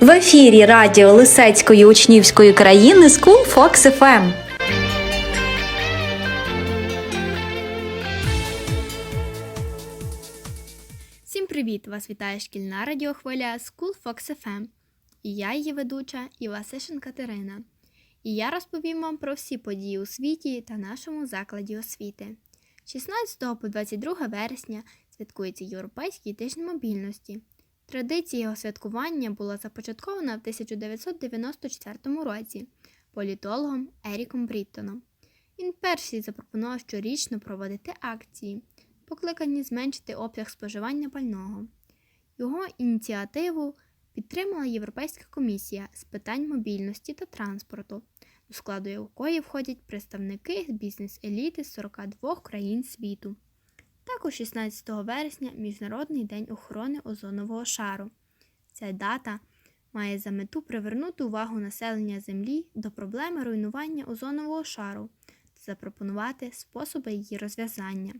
В ефірі радіо Лисецької учнівської країни School Fox FM. Всім привіт! Вас вітає шкільна радіохвиля School Fox FM. І я її ведуча Івасишин Катерина. І я розповім вам про всі події у світі та нашому закладі освіти. 16 по 22 вересня святкується Європейський тиждень мобільності. Традиція його святкування була започаткована в 1994 році політологом Еріком Бріттоном. Він перший запропонував щорічно проводити акції, покликані зменшити обсяг споживання пального. Його ініціативу підтримала Європейська комісія з питань мобільності та транспорту, до складу якої входять представники бізнес-еліти з 42 країн світу. Також 16 вересня Міжнародний день охорони озонового шару. Ця дата має за мету привернути увагу населення Землі до проблеми руйнування озонового шару та запропонувати способи її розв'язання.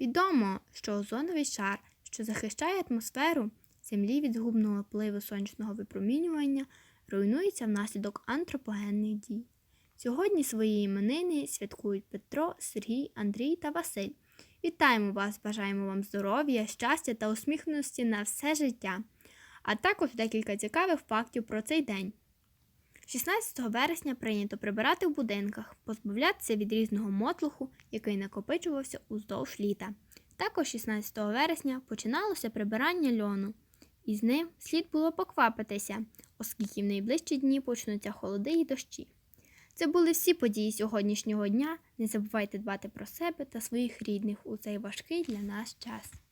Відомо, що озоновий шар, що захищає атмосферу Землі від згубного впливу сонячного випромінювання, руйнується внаслідок антропогенних дій. Сьогодні свої іменини святкують Петро, Сергій, Андрій та Василь. Вітаємо вас, бажаємо вам здоров'я, щастя та усміхненості на все життя, а також декілька цікавих фактів про цей день. 16 вересня прийнято прибирати в будинках, позбавлятися від різного мотлуху, який накопичувався уздовж літа. Також 16 вересня починалося прибирання льону, і з ним слід було поквапитися, оскільки в найближчі дні почнуться холоди і дощі. Це були всі події сьогоднішнього дня. Не забувайте дбати про себе та своїх рідних у цей важкий для нас час.